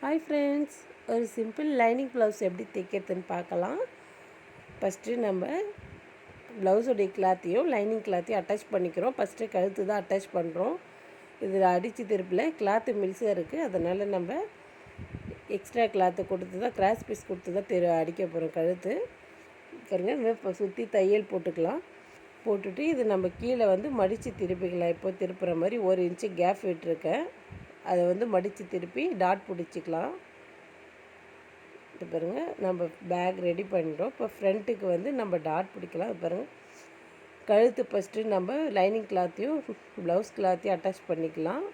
Hi friends ஒரு simple lining blouse எப்படி தைக்கிறதுன்னு பார்க்கலாம். ஃபஸ்ட்டு நம்ம ப்ளவுஸுடைய கிளாத்தையும் லைனிங் கிளாத்தையும் அட்டாச் பண்ணிக்கிறோம். ஃபஸ்ட்டு கழுத்து தான் அட்டாச் பண்ணுறோம் இதில் அடித்து திருப்பில் கிளாத்து மில்ஸாக இருக்குது அதனால் நம்ம எக்ஸ்ட்ரா கிளாத்து கொடுத்து தான் கிராஸ் பீஸ் கொடுத்து தான் தெரு அடிக்க போகிறோம் கழுத்து. பாருங்க இப்போ சுற்றி தையல் போட்டுக்கலாம். போட்டுட்டு இது நம்ம கீழே வந்து மடித்து திருப்பிக்கலாம். இப்போ திருப்புற மாதிரி ஒரு இன்ச்சு கேப் விட்டுருக்கேன். அதை வந்து மடித்து திருப்பி டாட் பிடிச்சிக்கலாம். இது பாருங்கள் நம்ம பேக் ரெடி பண்ணிட்டோம் இப்போ ஃப்ரண்ட்டுக்கு வந்து நம்ம டாட் பிடிக்கலாம். அது பாருங்கள் கழுத்து ஃபஸ்ட்டு நம்ம லைனிங் கிளாத்தையும் ப்ளவுஸ் கிளாத்தையும் அட்டாச் பண்ணிக்கலாம்.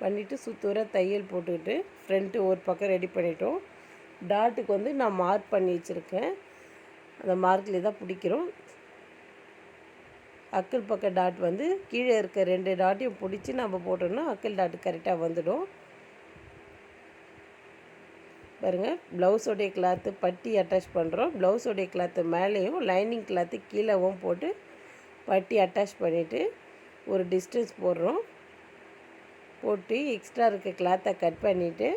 பண்ணிவிட்டு சுத்தூர தையல் போட்டுக்கிட்டு ஃப்ரண்ட்டு ஒரு பக்கம் ரெடி பண்ணிட்டோம். டாட்டுக்கு வந்து நான் மார்க் பண்ணி வச்சுருக்கேன். அந்த மார்க்லேயே தான் பிடிக்கிறோம். அக்கல் பக்க டாட் வந்து கீழே இருக்க ரெண்டு டாட்டையும் பிடிச்சி நம்ம போட்டோம்னா அக்கல் டாட் கரெக்டாக வந்துடும். பாருங்கள் ப்ளவுஸோடைய கிளாத்து பட்டி அட்டாச் பண்ணுறோம் ப்ளவுஸோடைய கிளாத்து மேலேயும் லைனிங் கிளாத்து கீழேவும் போட்டு பட்டி அட்டாச் பண்ணிவிட்டு ஒரு டிஸ்டன்ஸ் போடுறோம். போட்டு எக்ஸ்ட்ரா இருக்க கிளாத்தை கட் பண்ணிவிட்டு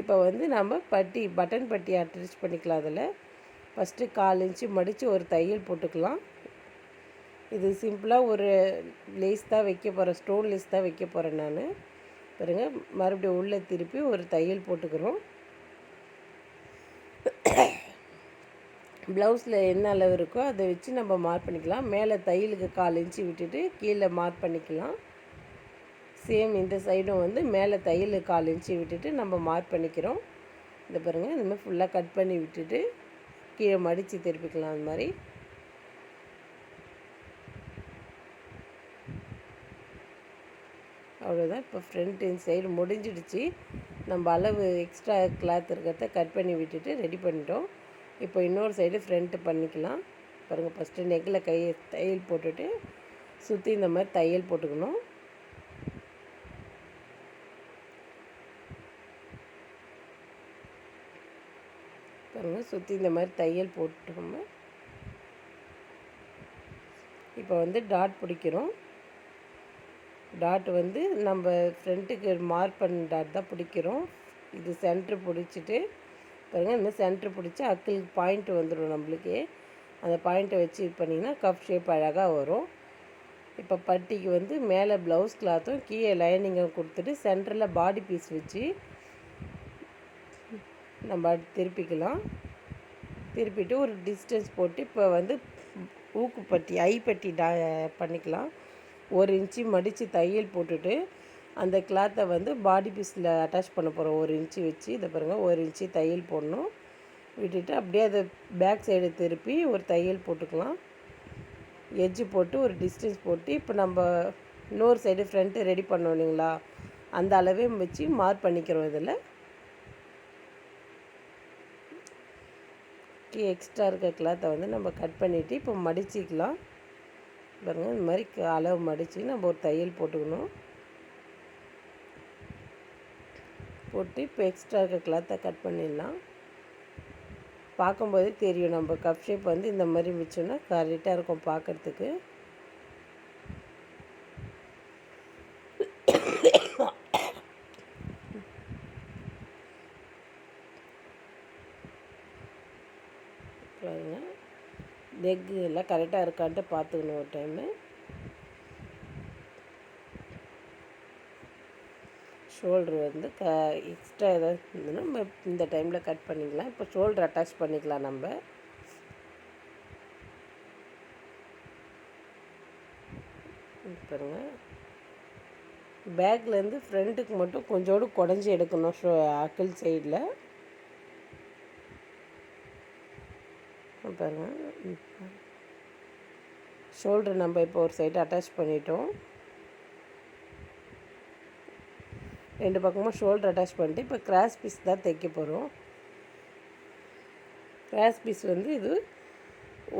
இப்போ வந்து நம்ம பட்டி பட்டன் பட்டி அட்டாச் பண்ணிக்கலாம் அதில். ஃபஸ்ட்டு கால் இன்ச்சு மடித்து ஒரு தையல் போட்டுக்கலாம். இது சிம்பிளாக ஒரு லேஸ் தான் வைக்க போகிறேன் ஸ்டோன் லேஸ் தான் வைக்க போகிறேன் நான். பாருங்கள் மறுபடியும் உள்ளே திருப்பி ஒரு தையல் போட்டுக்கிறோம். ப்ளவுஸில் என்ன அளவு இருக்கோ அதை வச்சு நம்ம மார்க் பண்ணிக்கலாம். மேலே தையலுக்கு கால் இன்ச்சு விட்டுட்டு கீழே மார்க் பண்ணிக்கலாம். சேம் இந்த சைடும் வந்து மேலே தையலுக்கு கால் இன்ச்சு விட்டுட்டு நம்ம மார்க் பண்ணிக்கிறோம். இந்த பாருங்கள் இந்தமாதிரி ஃபுல்லாக கட் பண்ணி விட்டுட்டு கீழே மடித்து திருப்பிக்கலாம் அந்த மாதிரி. அவ்வளோதான் இப்போ ஃப்ரண்ட் சைடு முடிஞ்சிடுச்சு. நம்ம அளவு எக்ஸ்ட்ரா கிளாத் இருக்கிறத கட் பண்ணி விட்டுட்டு ரெடி பண்ணிட்டோம். இப்போ இன்னொரு சைடு ஃப்ரண்ட்டு பண்ணிக்கலாம். பாருங்கள் ஃபஸ்ட்டு நெக்கில் கை தையல் போட்டுட்டு சுற்றி இந்த மாதிரி தையல் போட்டுக்கணும். பாருங்கள் சுற்றி இந்த மாதிரி தையல் போட்டுக்கோங்க. இப்போ வந்து டாட் பிடிக்கிறோம். டாட் வந்து நம்ம ஃப்ரண்ட்டுக்கு மார்க் பண்ண டாட் தான் பிடிக்கிறோம். இது சென்ட்ரு பிடிச்சிட்டு பாருங்கள் இந்த சென்ட்ரு பிடிச்சி அக்கில் பாயிண்ட் வந்துடும் நம்மளுக்கு. அந்த பாயிண்ட்டை வச்சு இது பண்ணிங்கன்னா கப் ஷேப் அழகாக வரும். இப்போ பட்டிக்கு வந்து மேலே ப்ளவுஸ் கிளாத்தும் கீழே லைனிங்கும் கொடுத்துட்டு சென்டரில் பாடி பீஸ் வச்சு நம்ம திருப்பிக்கலாம். திருப்பிட்டு ஒரு டிஸ்டன்ஸ் போட்டு இப்போ வந்து ஊக்குப்பட்டி ஐப்பட்டி டா பண்ணிக்கலாம். ஒரு இன்ச்சு மடித்து தையல் போட்டுட்டு அந்த கிளாத்தை வந்து பாடி பீஸில் அட்டாச் பண்ண போகிறோம் ஒரு இன்ச்சு வச்சு. இதை பாருங்கள் ஒரு இன்ச்சு தையல் போடணும். விட்டுட்டு அப்படியே அதை பேக் சைடு திருப்பி ஒரு தையல் போட்டுக்கலாம். எஜ்ஜு போட்டு ஒரு டிஸ்டன்ஸ் போட்டு இப்போ நம்ம இன்னொரு சைடு ஃப்ரண்ட்டு ரெடி பண்ணோம் இல்லைங்களா? அந்த அளவே வச்சு மார்க் பண்ணிக்கிறோம் இதில். எக்ஸ்ட்ரா இருக்க கிளாத்தை வந்து நம்ம கட் பண்ணிவிட்டு இப்போ மடிச்சிக்கலாம். பாருங்கள் இந்த மாதிரி அளவு மடித்து நம்ம ஒரு தையல் போட்டுக்கணும். போட்டு இப்போ எக்ஸ்ட்ரா இருக்க கிளாத்தை கட் பண்ணிடலாம். பார்க்கும்போதே தெரியும் நம்ம கப் ஷேப் வந்து இந்த மாதிரி வச்சோன்னா கரெக்டாக இருக்கும் பார்க்குறதுக்கு பாருங்கள் எக்கு எல்லாம் கரெக்டாக இருக்கான்ட்டு பார்த்துக்கணும் ஒரு டைமு. ஷோல்ட்ரு வந்து க எக்ஸ்ட்ரா ஏதாவது இருந்ததுன்னா நம்ம இந்த டைமில் கட் பண்ணிக்கலாம். இப்போ ஷோல்ட்ரு அட்டாச் பண்ணிக்கலாம் நம்ம. பாருங்கள் பேக்லேருந்து ஃப்ரண்ட்டுக்கு மட்டும் கொஞ்சோடு குடஞ்சி எடுக்கணும். ஷோ அக்கிள் சைடில். பாருங்கள் ஷோல்டர் நம்ம இப்போ ஒரு சைடு அட்டாச் பண்ணிட்டோம். ரெண்டு பக்கமும் ஷோல்டர் அட்டாச் பண்ணிட்டு இப்போ கிராஸ் பீஸ் தான் தைக்க போகிறோம் கிராஸ் பீஸ் வந்து இது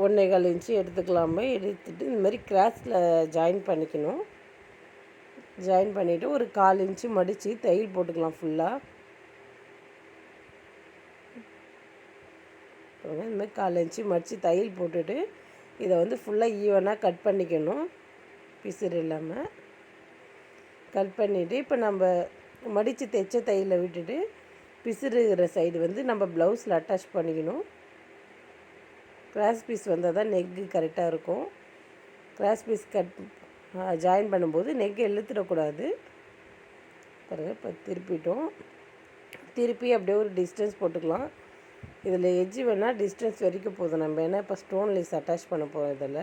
ஒன்றே கால் இன்ச்சு எடுத்துக்கலாமே. எடுத்துட்டு இந்த மாதிரி கிராஸில் ஜாயின் பண்ணிக்கணும். ஜாயின் பண்ணிவிட்டு ஒரு கால் இன்ச்சு மடித்து தையல் போட்டுக்கலாம் ஃபுல்லாக இந்த மாதிரி கால் இன்ச்சு மடித்து தையல் போட்டுட்டு இதை வந்து ஃபுல்லாக ஈவனாக கட் பண்ணிக்கணும். பிசுறு இல்லாமல் கட் பண்ணிவிட்டு இப்போ நம்ம மடித்து தைச்ச தையலை விட்டுட்டு பிசுறுகிற சைடு வந்து நம்ம ப்ளவுஸில் அட்டாச் பண்ணிக்கணும். கிராஸ் பீஸ் வந்தால் தான் நெக்கு கரெக்டாக இருக்கும். கிராஸ் பீஸ் கட் ஜாயின் பண்ணும்போது நெக்கை இழுத்துடக்கூடாது. பாருங்கள் இப்போ திருப்பிட்டோம். திருப்பி அப்படியே ஒரு டிஸ்டன்ஸ் போட்டுக்கலாம். இதில் எஜ்ஜி வேணால் டிஸ்டன்ஸ் வரைக்கும் போதும். நம்ம ஏன்னா இப்போ ஸ்டோன் லீஸ் அட்டாச் பண்ண போகிறோம் இதில்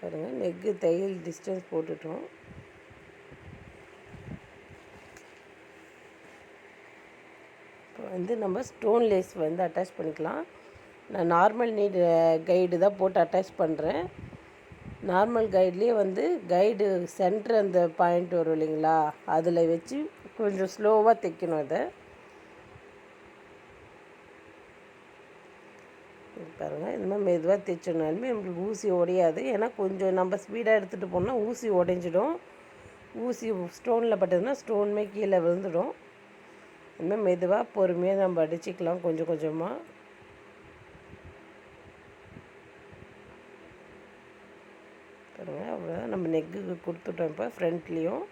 பாருங்கள் நெக்கு தையல் டிஸ்டன்ஸ் போட்டுட்டோம். இப்போ வந்து நம்ம ஸ்டோன் லேஸ் வந்து அட்டாச் பண்ணிக்கலாம். நான் நார்மல் நீட் கைடு தான் போட்டு அட்டாச் பண்ணுறேன் நார்மல் கைட்லேயே வந்து கைடு சென்டர் அந்த பாயிண்ட் வரும் இல்லைங்களா? அதில் வச்சு கொஞ்சம் ஸ்லோவாக தைக்கணும் அதை பாருங்கள் இந்த மாதிரி மெதுவாக தைச்சோன்னாலுமே நம்மளுக்கு ஊசி உடையாது. ஏன்னா கொஞ்சம் நம்ம ஸ்பீடாக எடுத்துகிட்டு போனால் ஊசி உடைஞ்சிடும். ஊசி ஸ்டோனில் பட்டதுன்னா ஸ்டோனுமே கீழே விழுந்துடும். இனிமேல் மெதுவாக பொறுமையாக நம்ம அடிச்சுக்கலாம் கொஞ்சம் கொஞ்சமாக பாருங்கள் அவ்வளோதான் நம்ம நெக்குக்கு கொடுத்துட்டோம் இப்போ ஃப்ரண்ட்லேயும்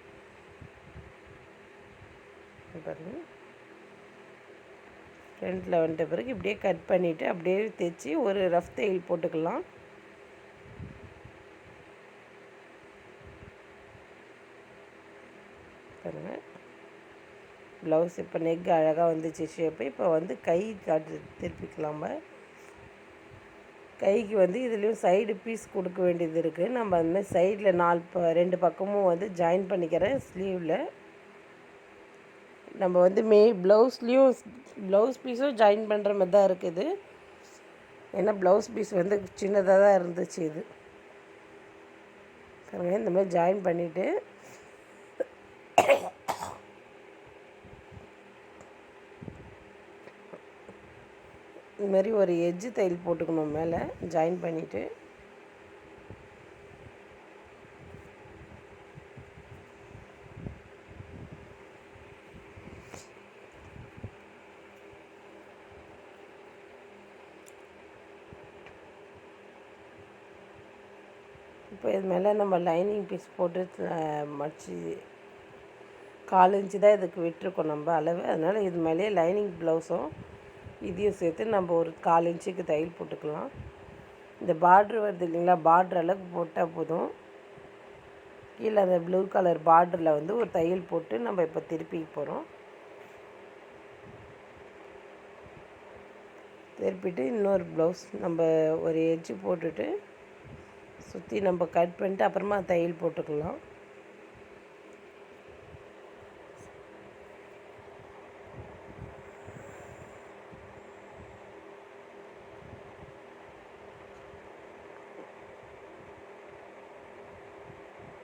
பாருங்கள் ஃப்ரண்ட்டில் வந்துட்ட பிறகு இப்படியே கட் பண்ணிவிட்டு அப்படியே தைச்சி ஒரு ரஃப் தையல் போட்டுக்கலாம். பாருங்கள் ப்ளவுஸ் இப்போ நெக் அழகாக வந்துச்சு ஷேப்பு இப்போ வந்து கை காட்டு திருப்பிக்கலாம. கைக்கு வந்து இதுலேயும் சைடு பீஸ் கொடுக்க வேண்டியது இருக்குது நம்ம அந்தமாதிரி சைடில் நாலு ப ரெண்டு பக்கமும் வந்து ஜாயின் பண்ணிக்கிறேன் ஸ்லீவில் நம்ம வந்து மே ப்ளவுஸ்லேயும் ப்ளவுஸ் பீஸும் ஜாயின் பண்ணுற மாதிரி தான் இருக்குது ஏன்னா ப்ளவுஸ் பீஸ் வந்து சின்னதாக தான் இருந்துச்சு இது. பாருங்கள் இந்த மாதிரி ஜாயின் பண்ணிவிட்டு இதுமாரி ஒரு எஜ்ஜு தையல் போட்டுக்கணும் மேலே ஜாயின் பண்ணிவிட்டு இப்போ இது மேலே நம்ம லைனிங் பீஸ் போட்டு மடிச்சு கால் இன்ச்சு தான் இதுக்கு விட்டுருக்கோம் நம்ம அளவு. அதனால் இது மேலேயே லைனிங் ப்ளவுஸும் இதையும் சேர்த்து நம்ம ஒரு கால் இன்ச்சுக்கு தையல் போட்டுக்கலாம். இந்த பார்ட்ரு வருது இல்லைங்களா பார்ட்ரு அளவுக்கு போட்டால் போதும். கீழே அந்த ப்ளூ கலர் பார்டரில் வந்து ஒரு தையல் போட்டு நம்ம இப்போ திருப்பி போகிறோம் திருப்பிட்டு இன்னொரு ப்ளவுஸ் நம்ம ஒரு எட்ஜு போட்டுட்டு சுற்றி நம்ம கட் பண்ணிட்டு அப்புறமா தையல் போட்டுக்கலாம்.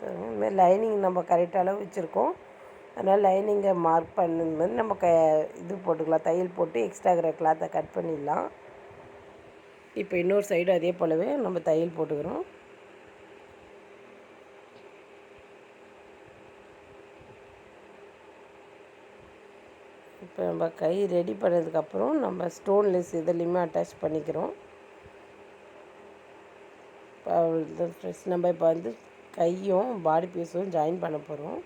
இதுமாதிரி லைனிங் நம்ம கரெக்ட் அளவு வச்சுருக்கோம். அதனால் லைனிங்கை மார்க் பண்ணும்போது நம்ம க இது போட்டுக்கலாம். தையல் போட்டு எக்ஸ்ட்ரா இருக்கிற கிளாத்தை கட் பண்ணிடலாம். இப்போ இன்னொரு சைடு அதே போலவே நம்ம தையல் போட்டுக்கிறோம். இப்போ நம்ம கை ரெடி பண்ணதுக்கப்புறம் நம்ம ஸ்டோன்லெஸ் இதுலேயுமே அட்டாச் பண்ணிக்கிறோம். இப்போ நம்ம இப்போ வந்து கையும் பாடி பீஸும் ஜாயின் பண்ண போகிறோம்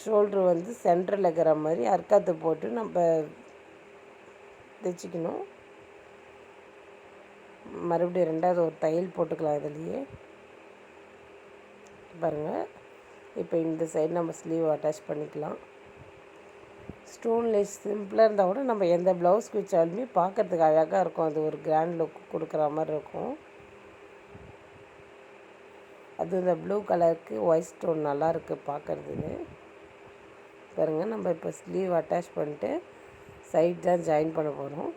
ஷோல்ட்ரு வந்து சென்டரில் இருக்கிற மாதிரி அர்க்காத்து போட்டு நம்ம தைச்சிக்கணும். மறுபடியும் ரெண்டாவது ஒரு தையல் போட்டுக்கலாம் இதுலேயே. பாருங்கள் இப்போ இந்த சைடு நம்ம ஸ்லீவ் அட்டாச் பண்ணிக்கலாம். ஸ்டோன்லெஸ் சிம்பிளாக இருந்தால் கூட நம்ம எந்த ப்ளவுஸ்க்கு வச்சாலுமே பார்க்குறதுக்கு அழகாக இருக்கும். அது ஒரு கிராண்ட் லுக் கொடுக்குற மாதிரி இருக்கும். அது இந்த ப்ளூ கலருக்கு ஒயிட் ஸ்டோன் நல்லாயிருக்கு பார்க்குறதுக்கு. பாருங்கள் நம்ம இப்போ ஸ்லீவ் அட்டாச் பண்ணிட்டு சைட் தான் ஜாயின் பண்ண போகிறோம்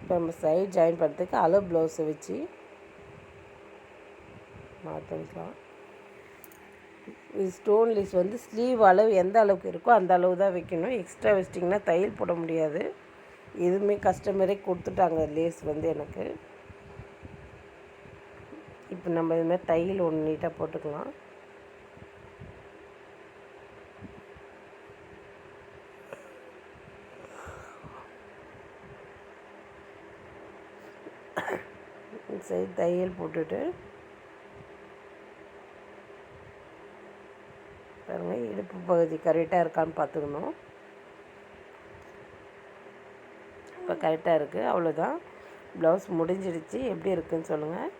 இப்போ நம்ம சைட் ஜாயின் பண்ணுறதுக்கு அளவு ப்ளவுஸை வச்சு மாற்றிக்கலாம் ஸ்டோன் லீஸ் வந்து ஸ்லீவ் அளவு எந்த அளவுக்கு இருக்கோ அந்த அளவு தான் வைக்கணும். எக்ஸ்ட்ரா வச்சிட்டிங்கன்னா தையல் போட முடியாது. எதுவுமே கஸ்டமரே கொடுத்துட்டாங்க லேஸ் வந்து எனக்கு. இப்போ நம்ம இதுமாதிரி தையல் ஒன்று நீட்டாக போட்டுக்கலாம். சரி தையல் போட்டுட்டு பாருங்கள் இடுப்பு பகுதி கரெக்டாக இருக்கான்னு பார்த்துக்கணும். இப்போ கரெக்டாக இருக்குது அவ்வளோதான் ப்ளவுஸ் முடிஞ்சிடுச்சு. எப்படி இருக்குன்னு சொல்லுங்கள்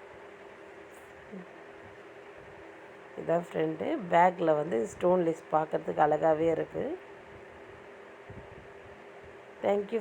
இதான் ஃப்ரெண்டு பேக்கில் வந்து ஸ்டோன் லிஸ்ட் பார்க்குறதுக்கு அழகாகவே இருக்குது தேங்க்யூ